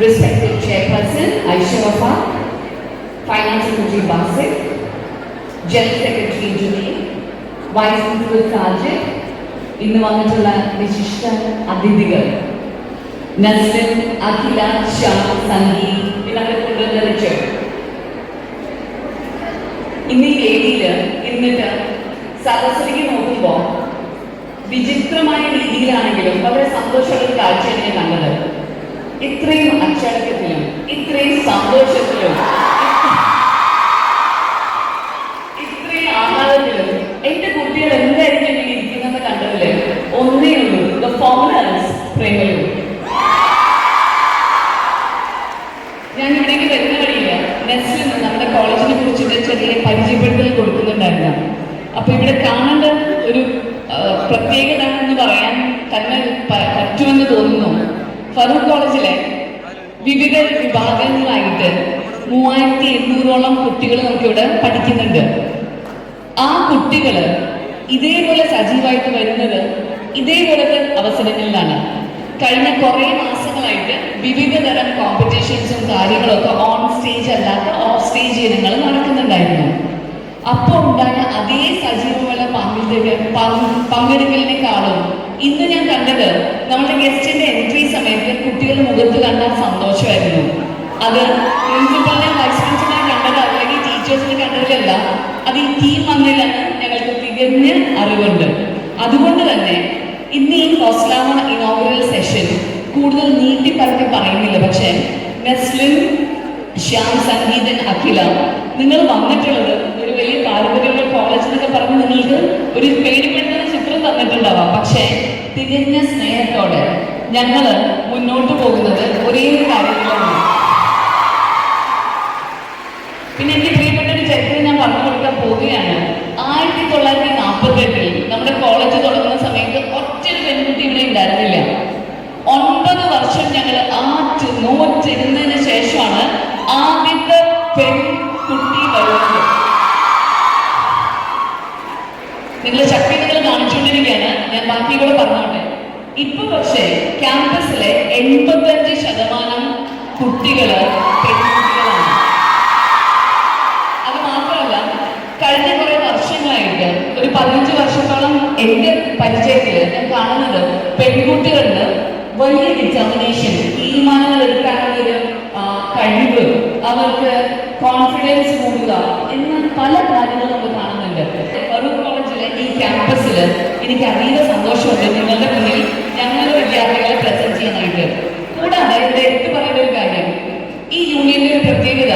respected chairperson Aisha Wafa, finance secretary Basit, general secretary Junaid, vice principal Sajid, ഇന്ന് വന്നിട്ടുള്ള വിശിഷ്ട അതിഥികൾ നസ്ലിൻ അഖില ഷാ സംഗീത് ഇവരെ കൊണ്ടുവന്നിട്ട് ഇന്ന് ഈ വേദിയിൽ ഇരുന്നിട്ട് സദസ്സിലേക്ക് നോക്കുമ്പോൾ വിചിത്രമായ രീതിയിലാണെങ്കിലും വളരെ സന്തോഷമുള്ള കാഴ്ചയാണ് ഞാൻ കണ്ടത്. ഇത്രയും അച്ചടക്കത്തിലും ഇത്രയും സന്തോഷത്തിലും ഇത്രയും ആഹ്ലാദത്തിലും എന്റെ കുട്ടികൾ എന്തായിരിക്കും ഇങ്ങനെ ഇരിക്കുന്നത് കണ്ടതിൽ? ഒന്നേ ഉള്ളൂ ദ ഞാൻ ഇവിടേക്ക് വരുന്ന വഴിയില്ല നെസ്റ്റിൽ നമ്മുടെ കോളേജിനെ കുറിച്ചിട്ട് ചെറിയ പരിചയപ്പെടുത്തൽ കൊടുക്കുന്നുണ്ടായിരുന്നു. അപ്പൊ ഇവിടെ കാണേണ്ട ഒരു ആ, പ്രത്യേകത എന്ന് പറയാൻ തന്നെ പ- പറ്റുമെന്ന് തോന്നുന്നു ഫറൂഖ് കോളേജിലെ വിവിധ വിഭാഗങ്ങളായിട്ട് മൂവായിരത്തി എണ്ണൂറോളം കുട്ടികൾ നമുക്കിവിടെ പഠിക്കുന്നുണ്ട്. ആ കുട്ടികൾ ഇതേപോലെ സജീവമായിട്ട് വരുന്നത് ഇതേപോലത്തെ അവസരങ്ങളിലാണ്. കഴിഞ്ഞ കുറേ മാസങ്ങളായിട്ട് വിവിധ തരം കോമ്പറ്റീഷൻസും കാര്യങ്ങളൊക്കെ ഓൺ സ്റ്റേജ് അല്ലാത്ത ഓഫ് സ്റ്റേജ് ഇനങ്ങൾ നടക്കുന്നുണ്ടായിരുന്നു. അപ്പോൾ ഉണ്ടായ അതേ സജീവമുള്ള പങ്കെടുക്ക പങ്ക്- പങ്കെടുക്കലിനേക്കാളും ഇന്ന് ഞാൻ കണ്ടത് നമ്മുടെ ഗസ്റ്റിന്റെ എൻട്രി സമയത്ത് കുട്ടികളുടെ മുഖത്ത് കണ്ട സന്തോഷമായിരുന്നു. അത് പ്രിൻസിപ്പാളെ വൈസ് പ്രിൻസിപ്പാളെ കണ്ടത് അല്ലെങ്കിൽ ടീച്ചേഴ്സിനെ കണ്ടതിലല്ല അത് ഈ ടീം വന്നില്ലെന്ന് ഞങ്ങൾക്ക് തികഞ്ഞ അറിവുണ്ട്. അതുകൊണ്ട് തന്നെ ഇന്ന് ഈ ഹോസ്ലാമ ഇനോഗ്രൽ സെഷൻ കൂടുതൽ നീട്ടിപ്പറത്തി പറയുന്നില്ല. പക്ഷേ നെസ്ലിൻ ശ്യാം സംഗീതൻ അഖില നിങ്ങൾ വന്നിട്ടുള്ളത് ഒരു വലിയ പാരമ്പര്യമുള്ള കോളേജ് എന്നൊക്കെ പറഞ്ഞ് നിങ്ങൾക്ക് ഒരു പേടിപ്പെടുത്തുന്ന ചിത്രം തന്നിട്ടുണ്ടാവാം പക്ഷേ തികഞ്ഞ സ്നേഹത്തോടെ ഞങ്ങൾ മുന്നോട്ട് പോകുന്നത് ഒരേ ഒരു കാര്യത്തിലാണ്. പിന്നെ എനിക്ക് പ്രിയപ്പെട്ട ഒരു ചരിത്രം ഞാൻ പറഞ്ഞു കൊടുക്കാൻ പോവുകയാണ്. ആയിരത്തി തൊള്ളായിരത്തി നാൽപ്പത്തി എട്ടിൽ നമ്മുടെ കോളേജ് തുടങ്ങുന്ന സമയത്ത് ഒറ്റൊരു പെൺകുട്ടി ഇവിടെ ഉണ്ടായിരുന്നില്ല. ഒൻപത് വർഷം ഞങ്ങൾ ആറ്റ് നോറ്റിരുന്നതിന് ശേഷമാണ് ആദ്യത്തെ പെൺകുട്ടി വരുന്നത്. നിങ്ങളെ ശക്തി നിങ്ങൾ കാണിച്ചുകൊണ്ടിരിക്കുകയാണ്. ഞാൻ ബാക്കി കൂടെ പറഞ്ഞോട്ടെ. ഇപ്പൊ പക്ഷേ ക്യാമ്പസിലെ എൺപത്തഞ്ച് ശതമാനം കുട്ടികൾ പെൺകുട്ടികളാണ്. അത് മാത്രമല്ല കഴിഞ്ഞ കുറെ വർഷങ്ങളായിട്ട് ഒരു പതിനഞ്ച് വർഷത്തോളം എന്റെ പരിചയത്തിൽ ഞാൻ കാണുന്നത് പെൺകുട്ടികളുടെ വലിയ ഡിറ്റർമിനേഷൻ തീരുമാനങ്ങൾ എടുക്കാനുള്ള കഴിവ് അവർക്ക് കോൺഫിഡൻസ് കൂടുക എന്ന പല കാര്യങ്ങളും നമ്മൾ കാണുന്നുണ്ട്. ഫറൂഖ് കോളേജിലെ ഈ ക്യാമ്പസിൽ എനിക്ക് അതീവ സന്തോഷമുണ്ട്. നിങ്ങളുടെ മുന്നിൽ ഞങ്ങളുടെ വിദ്യാർത്ഥികളെ പ്രസന്റ് ചെയ്യാനായിട്ട് കൂടാതെ ഇവിടെ എടുത്തു പറയുന്ന ഒരു കാര്യം ഈ യൂണിയന്റെ ഒരു പ്രത്യേകത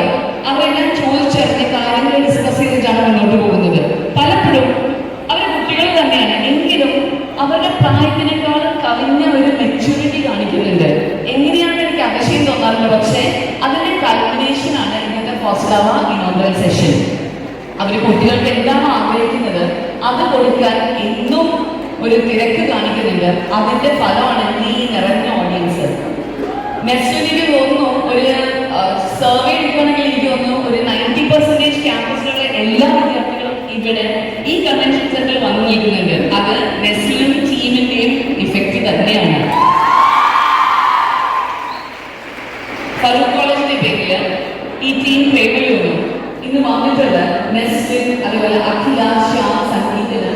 അവരെല്ലാം ചോദിച്ചറിഞ്ഞ കാര്യങ്ങൾ ഡിസ്കസ് ചെയ്തിട്ടാണ് മുന്നോട്ട് പോകുന്നത് പലപ്പോഴും അവർ കുട്ടികൾ തന്നെയാണ് എങ്കിലും അവരുടെ പ്രായത്തിനേക്കാളും കവിഞ്ഞ ഒരു മെച്യൂരിറ്റി കാണിക്കുന്നുണ്ട് എങ്ങനെയാണ് എനിക്ക് അതിശയം തോന്നാറുണ്ട് പക്ഷേ അതിന്റെ കാൽക്കുലേഷൻ ആണ് ഇന്നത്തെ പോസ്റ്റാവ ഇനോഗ്രൽ സെഷൻ അവർ കുട്ടികൾക്ക് എന്താണോ ആഗ്രഹിക്കുന്നത് അത് കൊടുക്കാൻ എന്നും ഒരു തിരക്ക് കാണിക്കുന്നുണ്ട്. അതിന്റെ ഫലമാണ് നീ നിറഞ്ഞ ഓഡിയൻസ് നെക്സ്റ്റ് തോന്നുന്നു ഒരു സർവേ എടുക്കുകയാണെങ്കിൽ എനിക്ക് തോന്നുന്നു ഒരു നയന്റി പെർസെന്റേജ് ക്യാമ്പസിലുള്ള എല്ലാ വിദ്യാർത്ഥികളും ഇവിടെ ഈ കൺവെൻഷൻ സെന്ററിൽ വന്നു നിൽക്കുന്നുണ്ട് അത് നെസ്റ്റിലും ടീമിന്റെയും ഇഫക്റ്റ് തന്നെയാണ്. ഫറൂഖ് കോളേജിന്റെ പേരിൽ ഈ ടീം പേരിലൊന്നും ഇന്ന് വന്നിട്ടുള്ള നെസ്റ്റിൻ അതുപോലെ അഖില ശ്യാം സംഗീതന്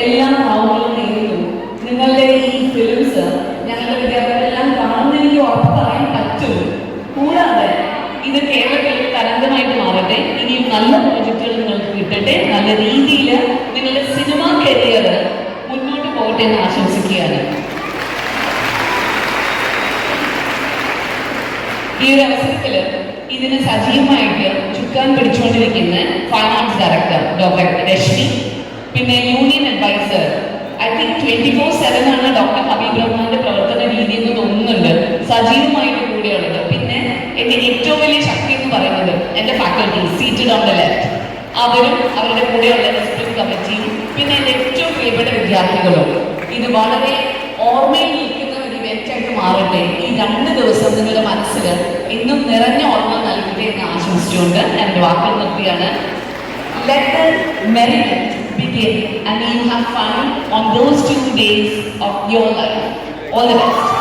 എല്ലാ ഭാവങ്ങളും നേരുന്നു നിങ്ങളുടെ ഈ ഫിലിംസ് ഞങ്ങളുടെ വിദ്യാർത്ഥികളെല്ലാം കാണുന്ന എനിക്ക് ഉറപ്പ് പറയാൻ പറ്റും കൂടാതെ ഇത് കേരളത്തിൽ തരംഗമായിട്ട് മാറട്ടെ. ഇനിയും നല്ല പ്രോജക്റ്റുകൾ നിങ്ങൾക്ക് കിട്ടട്ടെ. നല്ല രീതിയിൽ നിങ്ങളുടെ സിനിമ കരിയർ മുന്നോട്ട് പോകട്ടെ എന്ന് ആശംസിക്കുകയാണ്. ഈ ഒരു അവസരത്തിൽ ഇതിന് സജീവമായിട്ട് ചുക്കാൻ പിടിച്ചുകൊണ്ടിരിക്കുന്ന ഫൈനാൻസ് ഡയറക്ടർ ഡോക്ടർ രശ്മി പിന്നെ union adviser I think twenty four seven ആണ് ഡോക്ടർ ഹബീബ് റഹ്മാന്റെ പ്രവർത്തന രീതി എന്ന് തോന്നുന്നുണ്ട്. സജീവമായിട്ട് കൂടെയുള്ളത് പിന്നെ എന്റെ ഏറ്റവും വലിയ ശക്തി എന്ന് പറയുന്നത് എന്റെ faculty seated on the left അവരും അവരുടെ കൂടെയുള്ള എക്സ്പ്രസ് കമ്മിറ്റിയും പിന്നെ എന്റെ ഏറ്റവും പ്രിയപ്പെട്ട വിദ്യാർത്ഥികളും. ഇത് വളരെ ഓർമ്മയിൽ നിൽക്കുന്ന ആയിട്ട് മാറട്ടെ ഈ രണ്ട് ദിവസം നിങ്ങളുടെ മനസ്സിൽ ഇന്നും നിറഞ്ഞ ഓർമ്മ നൽകട്ടെ എന്ന് ആശംസിച്ചുകൊണ്ട് ഞാൻ എന്റെ വാക്കുകൾ നിർത്തിയാണ് let merriment begin and you have fun on those two days of your life. All the best.